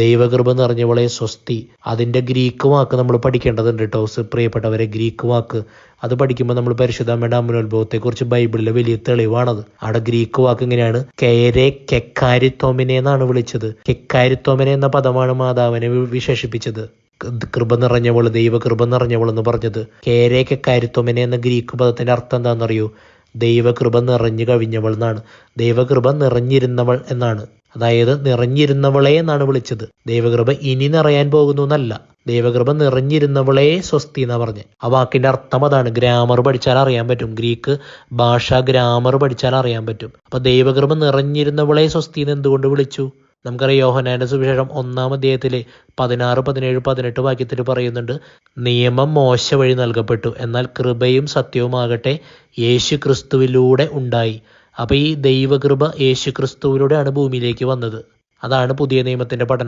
ദൈവകൃപ നിറഞ്ഞവളെ സ്വസ്തി. അതിന്റെ ഗ്രീക്ക് വാക്ക് നമ്മൾ പഠിക്കേണ്ടതുണ്ട് കേട്ടോ പ്രിയപ്പെട്ടവരെ ഗ്രീക്ക് വാക്ക്. അത് പഠിക്കുമ്പോൾ നമ്മൾ പരിശുദ്ധമ്മയുടെ അമ്മനോത്ഭവത്തെക്കുറിച്ച് ബൈബിളിലെ വലിയ തെളിവാണത്. അവിടെ ഗ്രീക്ക് വാക്ക് ഇങ്ങനെയാണ് കേരെ കെക്കാരിത്തോമിനെ എന്നാണ് വിളിച്ചത്. കെക്കാരിത്തോമിനെ എന്ന പദമാണ് മാതാവിനെ വിശേഷിപ്പിച്ചത്. കൃപ നിറഞ്ഞവൾ ദൈവകൃപ നിറഞ്ഞവൾ എന്ന് പറഞ്ഞത്. കേരെ കെക്കാരിത്തോമിനെ എന്ന ഗ്രീക്ക് പദത്തിന്റെ അർത്ഥം എന്താണെന്നറിയോ? ദൈവകൃപ നിറഞ്ഞു കവിഞ്ഞവൾ എന്നാണ്. ദൈവകൃപ നിറഞ്ഞിരുന്നവൾ എന്നാണ്. അതായത് നിറഞ്ഞിരുന്നവളെ എന്നാണ് വിളിച്ചത്. ദൈവകൃപ ഇനി നിറയാൻ പോകുന്നു എന്നല്ല. ദൈവകൃപ നിറഞ്ഞിരുന്നവളെ സ്വസ്തി എന്നാ പറഞ്ഞ്. ആ വാക്കിന്റെ അർത്ഥം അതാണ്. ഗ്രാമർ പഠിച്ചാൽ അറിയാൻ പറ്റും. ഗ്രീക്ക് ഭാഷ ഗ്രാമർ പഠിച്ചാൽ അറിയാൻ പറ്റും. അപ്പൊ ദൈവകൃപ നിറഞ്ഞിരുന്നവളെ സ്വസ്തി എന്ന് എന്തുകൊണ്ട് വിളിച്ചു? നമുക്കറിയാം യോഹനാന്റെ സുവിശേഷം ഒന്നാം അധ്യായത്തിലെ പതിനാറ് പതിനേഴ് പതിനെട്ട് വാക്യത്തിൽ പറയുന്നുണ്ട് നിയമം മോശ വഴി നൽകപ്പെട്ടു. എന്നാൽ കൃപയും സത്യവുമാകട്ടെ യേശു ക്രിസ്തുവിലൂടെ ഉണ്ടായി. അപ്പൊ ഈ ദൈവകൃപ യേശുക്രിസ്തുവിലൂടെയാണ് ഭൂമിയിലേക്ക് വന്നത്. അതാണ് പുതിയ നിയമത്തിന്റെ പഠനം.